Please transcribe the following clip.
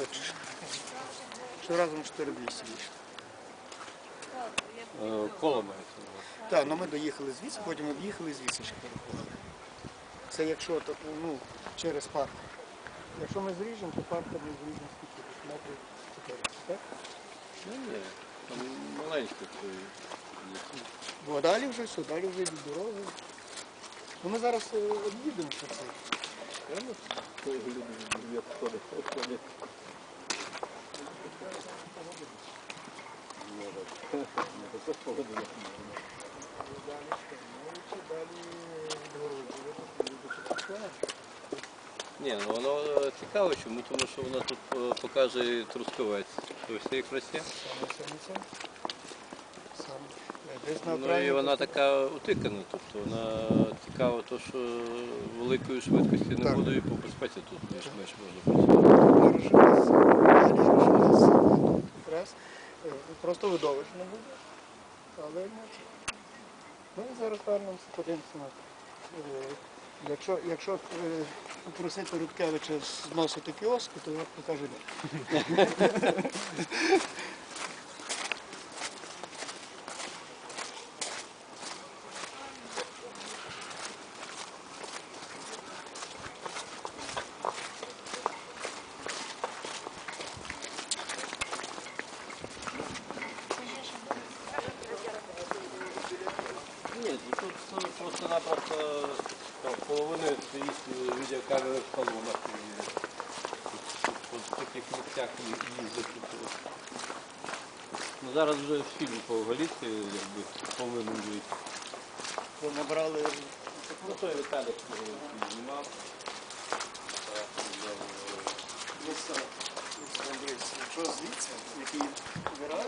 хочеш. Що разом 4200 вийшло. Е, Коло мається. Так, ну ми доїхали звідси, потім об'їхали звідси ще переходили. Це якщо ну, через парк. Якщо ми зріжемо, то парк ми зріжемо скільки? Метрів 400, так? Ну ні, там маленьке. то. Бо далі вже все, далі вже від дороги. Ну ми зараз е, об'їдемо це все. Як ходить, ходить. Ну, це погода. Ні, ну воно е, цікаво, чому? Тому що воно тут е, показує трускавець. Е, Десь на Ну і вона така утикана, тобто вона цікава, то що великої швидкості не буде і по безпеці тут більш-менш можна працювати. Просто видовищно буде. Але. Ну зараз вернемося, подивимося на. е, Якщо, якщо е, попросити Рудкевича зносити кіоски, то я покажу. Ні, тут просто-напросто половина стоїть відеокамери в салонах. і В таких місцях ї- їздять. Ну, зараз вже фільм по Галіці якби повинен бути. То набрали Ну, той Віталік знімав. Ну. Ну, дивись, Якщо звідси, який вираж,